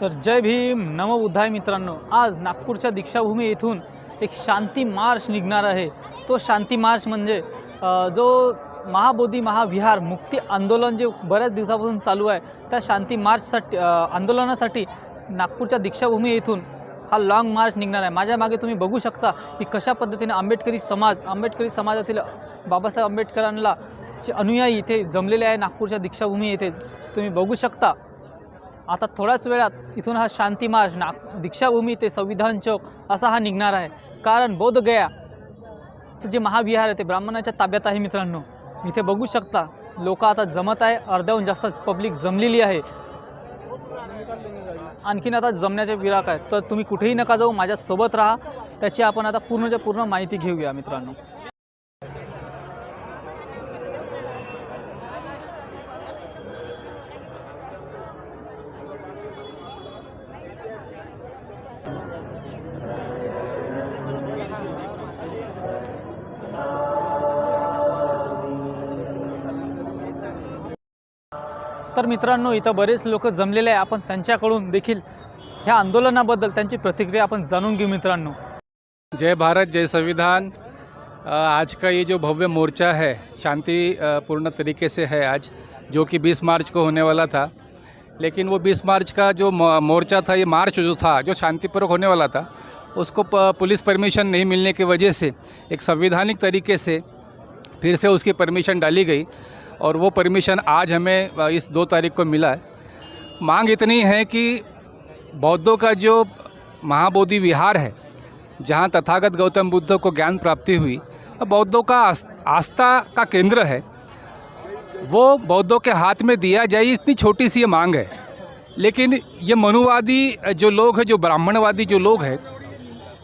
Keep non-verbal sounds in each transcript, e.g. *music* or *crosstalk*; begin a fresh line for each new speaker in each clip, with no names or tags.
तर जय भीम नमबुद्धाय मित्रांनो. आज नागपूरच्या दीक्षाभूमी येथून एक शांती मार्च निघणार आहे. तो शांती मार्च म्हणजे जो महाबोधी महाविहार मुक्ती आंदोलन जे बऱ्याच दिवसापासून चालू आहे त्या शांती मार्चसाठी आंदोलनासाठी नागपूरच्या दीक्षाभूमी येथून हा लाँग मार्च निघणार आहे. माझ्या मागे तुम्ही बघू शकता की कशा पद्धतीने आंबेडकरी समाज आंबेडकरी समाजातील बाबासाहेब आंबेडकरांना चे अनुयायी इथे जमलेले आहे नागपूरच्या दीक्षाभूमी येथे तुम्ही बघू शकता. आता थोड्याच वेळात इथून हा शांती मार्च दीक्षाभूमी ते संविधान चौक असा हा निघणार आहे. कारण बोधगयाचं जे महाविहार आहे ते ब्राह्मणाच्या ताब्यात आहे मित्रांनो. इथे बघू शकता लोक आता जमत आहे अर्ध्याहून जास्त पब्लिक जमलेली आहे. आणखीन आता जमण्याचे विराक आहेत. तर तुम्ही कुठेही नका जाऊ माझ्यासोबत राहा. त्याची आपण आता पूर्णच्या पूर्ण माहिती घेऊया मित्रांनो. तर मित्रांनो इथं बरेच लोक जमलेले आहे. आपण त्यांच्याकडून देखील ह्या आंदोलनाबद्दल त्यांची प्रतिक्रिया आपण जाणून घेऊ मित्रांनो.
जय भारत जय संविधान. आज का ये जो भव्य मोर्चा है शांति पूर्ण तरीके से है आज जो कि 20 मार्च को होने वाला था। लेकिन वो 20 मार्च का जो मो- मोर्चा था ये मार्च जो था जो शांतिपूर्वक होने वाला था उसको प- पुलिस परमिशन नहीं मिलने की वजह से एक संवैधानिक तरीके से फिर से उसकी परमिशन डाली गई। और वो परमिशन आज हमें इस दो तारीख को मिला है। मांग इतनी है कि बौद्धों का जो महाबोधि विहार है, जहाँ तथागत गौतम बुद्ध को ज्ञान प्राप्ति हुई बौद्धों का आस्था का केंद्र है। वो बौद्धों के हाथ में दिया जाए, इतनी छोटी सी ये मांग है। लेकिन ये मनुवादी जो लोग हैं, जो ब्राह्मणवादी जो लोग हैं,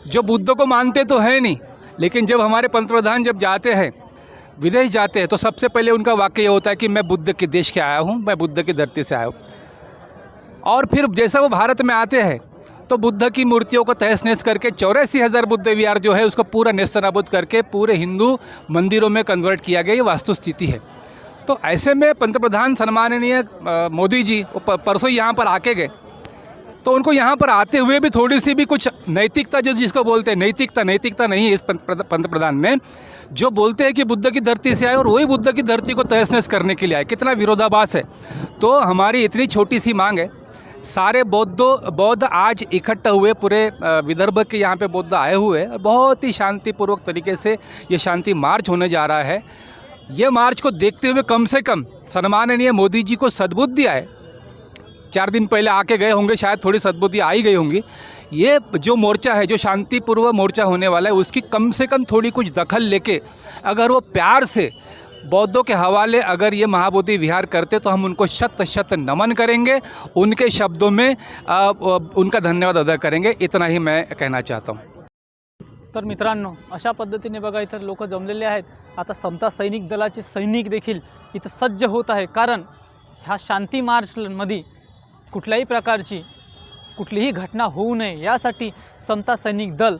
जो बुद्ध को मानते तो है नहीं, लेकिन जब हमारे पंतप्रधान जब जाते हैं विदेश जाते हैं तो सबसे पहले उनका वाक्य ये होता है कि मैं बुद्ध के देश के आया हूँ, मैं बुद्ध की धरती से आया हूँ। और फिर जैसा वो भारत में आते हैं तो बुद्ध की मूर्तियों को तहस नहस करके चौरासी हज़ार बुद्ध विहार जो है, उसको पूरा नेस्तनाबूद करके पूरे हिंदू मंदिरों में कन्वर्ट किया गया, ये वास्तु स्थिति है। तो ऐसे में पंतप्रधान सम्माननीय मोदी जी परसों यहाँ पर आके गए। तो उनको यहाँ पर आते हुए भी थोड़ी सी भी कुछ नैतिकता जो जिसको बोलते हैं, नैतिकता नैतिकता नहीं है इस पंत- प्रध- पंतप्रधान में, जो बोलते हैं कि बुद्ध की धरती से आए और वही बुद्ध की धरती को तहस नहस करने के लिए आए। कितना विरोधाभास है। तो हमारी इतनी छोटी सी मांग है, सारे बौद्धों, बौद्ध आज इकट्ठा हुए पूरे विदर्भ के यहाँ पे बौद्ध आए हुए हैं बहुत ही शांतिपूर्वक तरीके से ये शांति मार्च होने जा रहा है। ये मार्च को देखते हुए कम से कम सम्माननीय मोदी जी को सद्बुद्धि आए। चार दिन पहले आके गए होंगे शायद थोड़ी सद्बुद्धि आई गई होंगी। ये जो मोर्चा है जो शांतिपूर्व मोर्चा होने वाला है उसकी कम से कम थोड़ी कुछ दखल लेके अगर वो प्यार से बौद्धों के हवाले अगर ये महाबोधि विहार करते तो हम उनको शत शत नमन करेंगे। उनके शब्दों में आ, उनका धन्यवाद अदा करेंगे। इतना ही मैं कहना चाहता हूँ।
तर मित्रांनो अशा पद्धतीने बघा इथं लोक जमलेले आहेत. आता समता सैनिक दलाचे सैनिक देखील इथं सज्ज होत आहे. कारण ह्या शांती मार्चमध्ये कुठल्याही प्रकारची कुठलीही घटना होऊ नये यासाठी समता सैनिक दल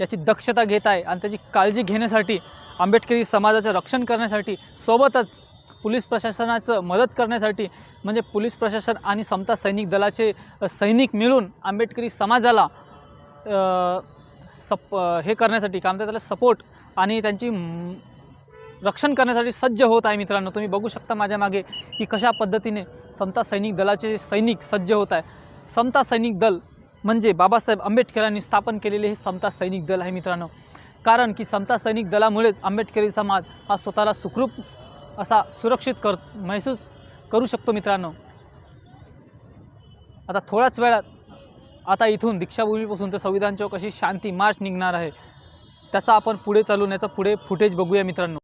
याची दक्षता घेत आहे आणि त्याची काळजी घेण्यासाठी आंबेडकरी समाजाचं रक्षण करण्यासाठी सोबतच पोलीस प्रशासनाचं मदत करण्यासाठी म्हणजे पोलीस प्रशासन आणि समता सैनिक दलाचे सैनिक मिळून आंबेडकरी समाजाला सप हे करण्यासाठी काय म्हणतात त्याला सपोर्ट आणि त्यांची रक्षण करण्यासाठी सज्ज होत आहे मित्रांनो. तुम्ही बघू शकता माझ्या मागे की कशा पद्धतीने समता सैनिक दलाचे सैनिक सज्ज होत आहे. समता सैनिक दल म्हणजे बाबासाहेब आंबेडकरांनी स्थापन केलेले हे समता सैनिक दल आहे मित्रांनो. कारण की समता सैनिक दलामुळेच आंबेडकरी समाज हा स्वतःला सुखरूप असा सुरक्षित कर महसूस करू शकतो मित्रांनो. आता थोड्याच वेळात आता इथून दीक्षाभूमीपासून तर संविधान चौक अशी शांती मार्च निघणार आहे. त्याचा आपण पुढे चालून याचा पुढे फुटेज बघूया मित्रांनो.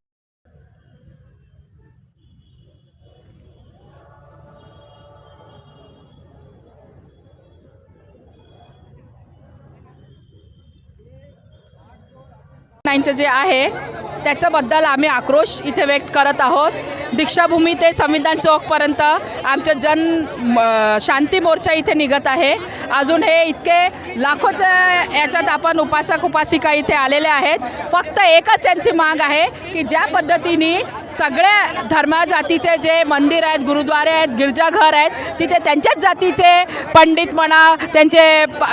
नाईनचं जे आहे त्याच्याबद्दल आम्ही आक्रोश इथे व्यक्त करत आहोत. दीक्षाभूमी ते संविधान चौकपर्यंत आमचं जन म, शांती मोर्चा इथे निघत आहे. अजून हे इतके लाखोचं याच्यात आपण उपासक उपासिका इथे आलेले आहेत. फक्त एकच त्यांची माग आहे की ज्या पद्धतीने सगळ्या धर्मा जातीचे जे मंदिर आहेत गुरुद्वारे आहेत गिरजाघर आहेत तिथे त्यांच्याच जातीचे पंडित म्हणा त्यांचे प-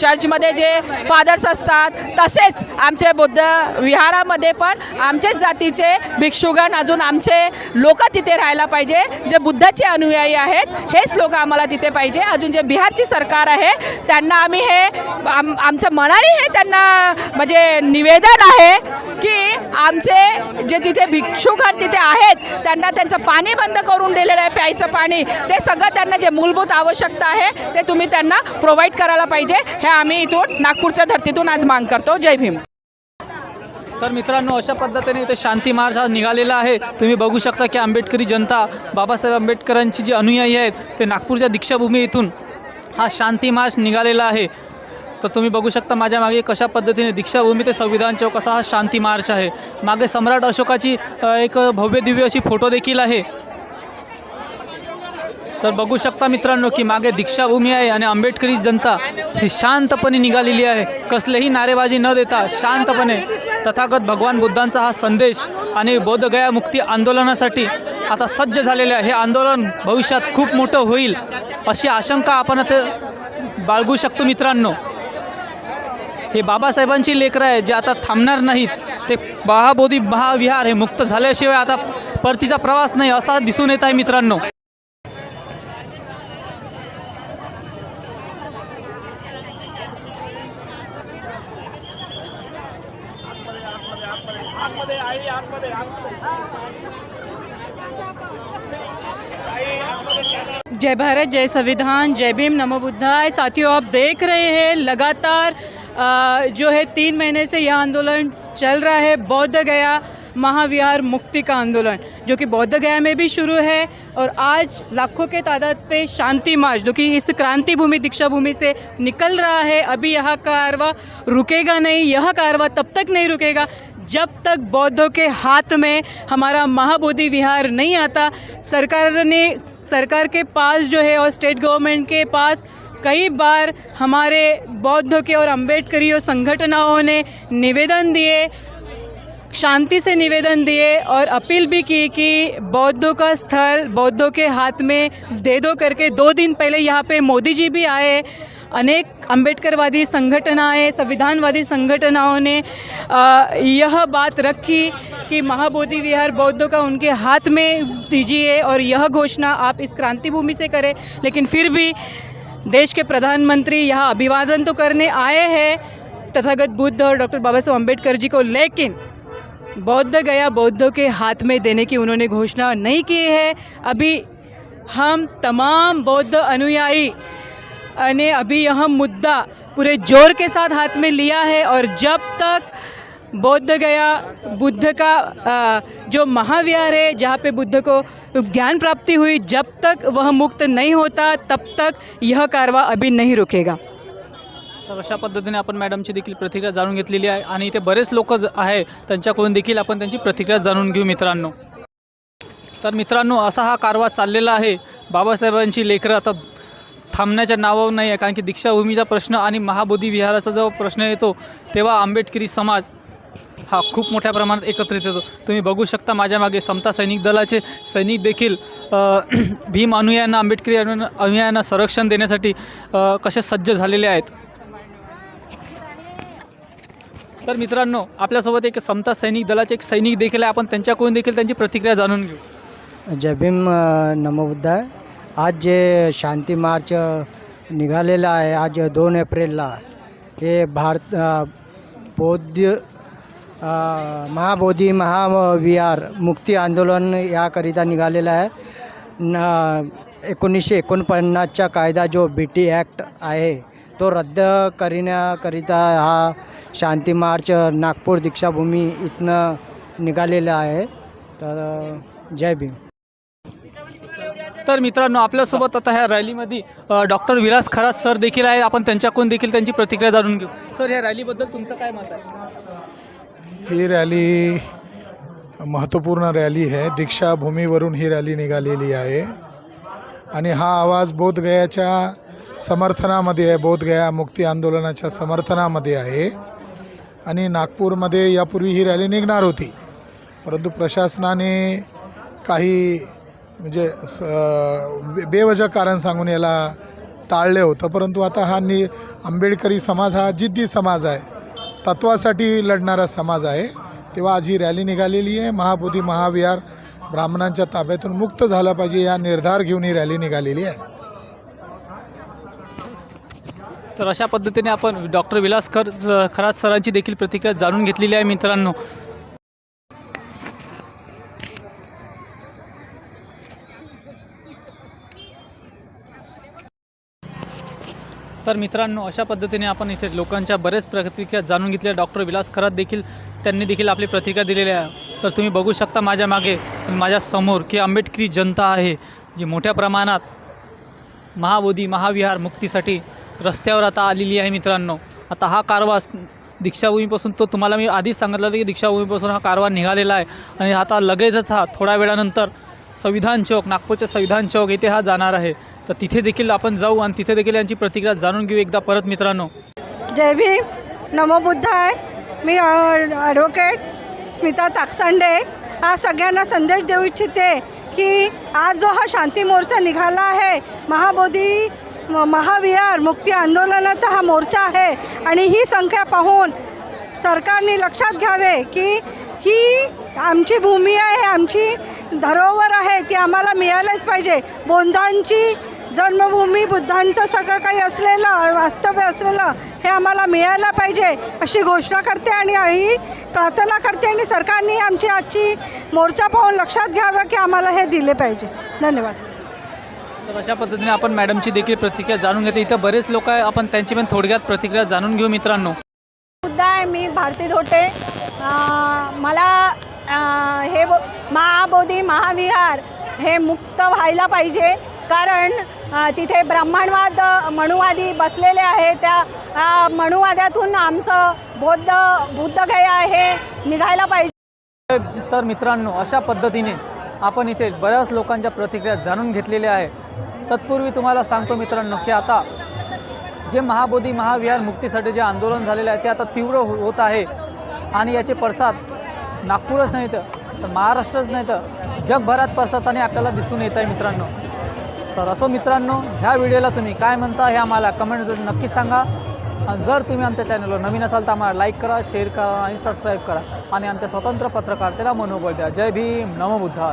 चर्चमध्ये जे फादर्स असतात तसेच आमचे बुद्ध विहारामध्ये पण आमचेच जातीचे भिक्षुगण अजून आमचे लोक तिथे राहायला पाहिजे जे बुद्धाचे अनुयायी आहेत हेच लोक आम्हाला तिथे पाहिजे. अजून जे बिहारची सरकार आहे त्यांना आम्ही हे आम आमचं मनाने हे त्यांना म्हणजे निवेदन आहे की आमचे जे तिथे भिक्षुगण तिथे आहेत त्यांना त्यांचं पाणी बंद करून दिलेलं आहे प्यायचं पाणी. ते सगळं त्यांना जे मूलभूत आवश्यकता आहे ते तुम्ही त्यांना प्रोव्हाइड करायला पाहिजे. हे आम्ही इथून नागपूरच्या धर्तीतून आज मांग करतो. जय भीम.
तर मित्रांनो अशा पद्धतीने इथे शांती मार्च हा निघालेला आहे. तुम्ही बघू शकता की आंबेडकरी जनता बाबासाहेब आंबेडकरांची जी अनुयायी आहेत ते नागपूरच्या दीक्षाभूमी इथून हा शांती मार्च निघालेला आहे. तर तुम्ही बघू शकता माझ्या मागे कशा पद्धतीने दीक्षाभूमी ते संविधान चौक असा हा शांती मार्च आहे. मागे सम्राट अशोकाची एक भव्य दिव्य अशी फोटो देखील आहे. तर बघू शकता मित्रांनो की मागे दीक्षाभूमी आहे आणि आंबेडकरी जनता ही शांतपणे निघालेली आहे. कसलेही नारेबाजी न देता शांतपणे तथागत भगवान बुद्धांचा हा संदेश आणि बोधगया मुक्ती आंदोलनासाठी आता सज्ज झालेले आहे. हे आंदोलन भविष्यात खूप मोठं होईल अशी आशंका आपण आता बाळगू शकतो मित्रांनो. हे बाबासाहेबांची लेकरं आहे जे आता थांबणार नाहीत. ते महाबोधी महाविहार हे मुक्त झाल्याशिवाय आता परतीचा प्रवास नाही असा दिसून येत आहे मित्रांनो.
जय भारत, जय संविधान, जय भीम, नमो बुद्धाय। साथियों, आप देख रहे हैं, लगातार जो है तीन महीने से यह आंदोलन चल रहा है, बौद्ध गया महाविहार मुक्ति का आंदोलन, जो कि बौद्ध गया में भी शुरू है और आज लाखों के तादाद पे शांति मार्च, जो कि इस क्रांति भूमि, दीक्षा भूमि से निकल रहा है। अभी यह कारवा रुकेगा नहीं, यह कारवा तब तक नहीं रुकेगा, जब तक बौद्धों के हाथ में हमारा महाबोधि विहार नहीं आता। सरकार ने सरकार के पास जो है और स्टेट गवर्नमेंट के पास कई बार हमारे बौद्धों के और अम्बेडकरी और संगठनों ने निवेदन दिए, शांति से निवेदन दिए और अपील भी की कि बौद्धों का स्थल बौद्धों के हाथ में दे दो करके दो दिन पहले यहाँ पे मोदी जी भी आए। अनेक अम्बेडकरवादी संगठनाएँ संविधानवादी संगठनाओं ने यह बात रखी कि महाबोधि विहार बौद्धों का उनके हाथ में दीजिए और यह घोषणा आप इस क्रांति भूमि से करें। लेकिन फिर भी देश के प्रधानमंत्री यहाँ अभिवादन तो करने आए हैं, तथागत बुद्ध और डॉक्टर बाबा साहब अंबेडकर जी को। लेकिन बौद्ध गया बौद्धों के हाथ में देने की उन्होंने घोषणा नहीं की है। अभी हम तमाम बौद्ध अनुयायी ने अभी यह मुद्दा पूरे ज़ोर के साथ हाथ में लिया है और जब तक बौद्ध गया बुद्ध का जो महाविहार है जहाँ पे बुद्ध को ज्ञान प्राप्ति हुई जब तक वह मुक्त नहीं होता तब तक यह कारवा अभी नहीं रुकेगा।
तर अशा पद्धतीने आपण मॅडमची देखील प्रतिक्रिया जाणून घेतलेली आहे आणि इथे बरेच लोक आहे त्यांच्याकडून देखील आपण त्यांची प्रतिक्रिया जाणून घेऊ मित्रांनो. तर मित्रांनो असा हा कारवा चाललेला आहे. बाबासाहेबांची लेकरं आता थांबण्याच्या नावावर नाही आहे कारण की दीक्षाभूमीचा प्रश्न आणि महाबोधी विहाराचा जेव्हा प्रश्न येतो तेव्हा आंबेडकरी समाज हा खूप मोठ्या प्रमाणात एकत्रित येतो. तुम्ही बघू शकता माझ्या मागे समता सैनिक दलाचे सैनिक देखील *clears throat* भीम अनुयायांना आंबेडकरी अनु अनुयायांना संरक्षण देण्यासाठी कसे सज्ज झालेले आहेत. तर मित्रांनो आपल्यासोबत एक समता सैनिक दलाचे एक सैनिक देखील आहे. आपण त्यांच्याकडून देखील त्यांची प्रतिक्रिया जाणून घेऊ.
जय भीम अ, नमोबुद्धाय आज जे शांती मार्च निघालेला आहे आज दोन एप्रिलला हे भारत बौद्ध महाबोधी महाविहार मुक्ती आंदोलन याकरिता निघालेलं आहे. न एकोणीसशे एकोणपन्नासचा कायदा जो बी टी ॲक्ट आहे तो रद्द करण्याकरिता हा शांती मार्च नागपूर दीक्षाभूमी इथनं निघालेला आहे. तर जय भीम.
तर मित्रांनो आपल्यासोबत आता ह्या रॅलीमध्ये डॉक्टर विलास खरात सर देखील आहे आपण त्यांच्याकडून देखील त्यांची प्रतिक्रिया जाणून घेऊ. सर ह्या रॅलीबद्दल तुमचं काय मत आहे?
ही रॅली महत्त्वपूर्ण रॅली आहे. दीक्षाभूमीवरून ही रॅली निघालेली आहे. आणि हा आवाज बोधगयाच्या समर्थनामध्ये आहे. बोधगया मुक्ती आंदोलनाच्या समर्थनामध्ये आहे. आणि नागपूरमध्ये यापूर्वी ही रॅली निघणार होती. परंतु प्रशासनाने काही म्हणजे स बे- बेवजह कारण सांगून याला टाळले होतं. परंतु आता हा नि आंबेडकरी समाज हा जिद्दी समाज आहे. तत्वासाठी लढणारा समाज आहे. तेव्हा आज ही रॅली निघालेली आहे. महाबोधी महाविहार ब्राह्मणांच्या ताब्यातून मुक्त झाला पाहिजे या निर्धार घेऊन ही रॅली निघालेली आहे.
तर अशा पद्धतीने आपण डॉक्टर विलास खर खरात सरांची देखील प्रतिक्रिया जाणून घेतलेली आहे मित्रांनो. तर मित्रांनो अशा पद्धतीने आपण इथे लोकांच्या बऱ्याच प्रतिक्रिया जाणून घेतल्या. डॉक्टर विलास खरात देखील त्यांनी देखील आपली प्रतिक्रिया दिलेली आहे. तर तुम्ही बघू शकता माझ्या मागे माझ्यासमोर की आंबेडकरी जनता आहे जी मोठ्या प्रमाणात महाबोधी महाविहार मुक्तीसाठी रस्त्यावर आता आलेली आहे मित्रांनो. आता हा कारवास दीक्षाभूमीपासून तो तुम्हाला मी आधीच सांगितलं होतं की दीक्षाभूमीपासून हा कारवा निघालेला आहे. आणि आता लगेचच हा थोड्या वेळानंतर संविधान चौक नागपूरच्या संविधान चौक येथे हा जाणार आहे. तर तिथे देखील आपण जाऊ आणि तिथे देखील यांची प्रतिक्रिया जाणून घेऊ एकदा परत मित्रांनो.
जय भीम. नमो बुद्धाय मी ॲडव्होकेट स्मिता ताकसांडे. आज सगळ्यांना संदेश देऊ इच्छिते की आज जो हा शांती मोर्चा निघाला आहे महाबोधी म- महाविहार मुक्ती आंदोलनाचा हा मोर्चा आहे आणि ही संख्या पाहून सरकारने लक्षात घ्यावे की ही आमची भूमी आहे आमची धरोवर आहे ती आम्हाला मिळायलाच पाहिजे. बोंधांची जन्मभूमी बुद्धांचं सगळं काही असलेलं वास्तव्य असलेलं हे आम्हाला मिळायला पाहिजे अशी घोषणा करते आणि ही प्रार्थना करते आणि सरकारने आमची आजची मोर्चा पाहून लक्षात घ्यावं की आम्हाला हे दिले पाहिजे. धन्यवाद.
तर अशा पद्धतीने आपण मॅडमची देखील प्रतिक्रिया जाणून घेते इथं बरेच लोक आहे. आपण त्यांची पण थोडक्यात प्रतिक्रिया जाणून घेऊ मित्रांनो.
मुद्दा आहे मी भारती धोटे अं, मला हे बो महाबोधी महाविहार हे मुक्त व्हायला पाहिजे. कारण तिथे ब्राह्मणवाद मनुवादी बसलेले आहे त्या मनुवाद्यातून आमचं बौद्ध बुद्धगय आहे निघायला पाहिजे.
तर मित्रांनो अशा पद्धतीने आपण इथे बऱ्याच लोकांच्या प्रतिक्रिया जाणून घेतलेल्या आहे तत्पूर्वी तुम्हाला सांगतो मित्रांनो की आता जे महाबोधी महाविहार मुक्तीसाठी जे आंदोलन झालेलं आहे ते आता तीव्र हो-, होत आहे. आणि याचे पडसाद नागपूरच नाही तर तर महाराष्ट्रच नाही तर जगभरात पडसादाने आपल्याला दिसून येत आहे मित्रांनो. तर असो मित्रांनो ह्या व्हिडिओला तुम्ही काय म्हणता हे आम्हाला कमेंटमध्ये नक्की सांगा. आणि जर तुम्ही आमच्या चॅनलवर नवीन असाल तर आम्हाला लाईक करा शेअर करा आणि सबस्क्राईब करा. आणि आमच्या स्वतंत्र पत्रकारितेला मनोबळ द्या. जय भीम. नमो बुद्धाय.